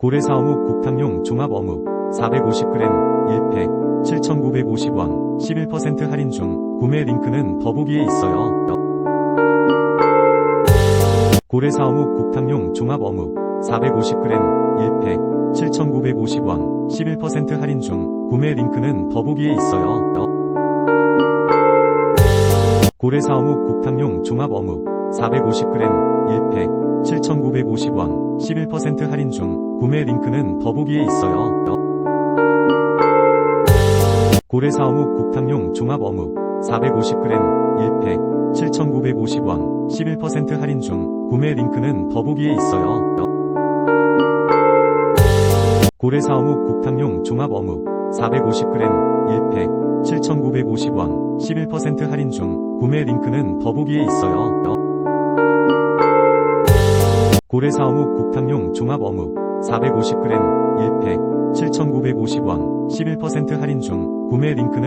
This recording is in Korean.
고래사어묵 국탕용 종합어묵 450g 1팩 7,950원 11% 할인 중 구매 링크는 더보기에 있어요. 고래사어묵 국탕용 종합어묵 450g 1팩 7,950원 11% 할인 중 구매 링크는 더보기에 있어요. 고래사어묵 국탕용 종합어묵 450g 1팩 7,950원 11% 할인 중 구매 링크는 더보기에 있어요. 고래사어묵 국탕용 종합어묵 450g 1팩 7,950원 11% 할인 중 구매 링크는 더보기에 있어요. 고래사어묵 국탕용 종합어묵 450g 1팩 7,950원 11% 할인 중 구매 링크는 더보기에 있어요. 고래사어묵 국탕용 종합어묵 450g 1팩 7,950원 11% 할인 중 구매 링크는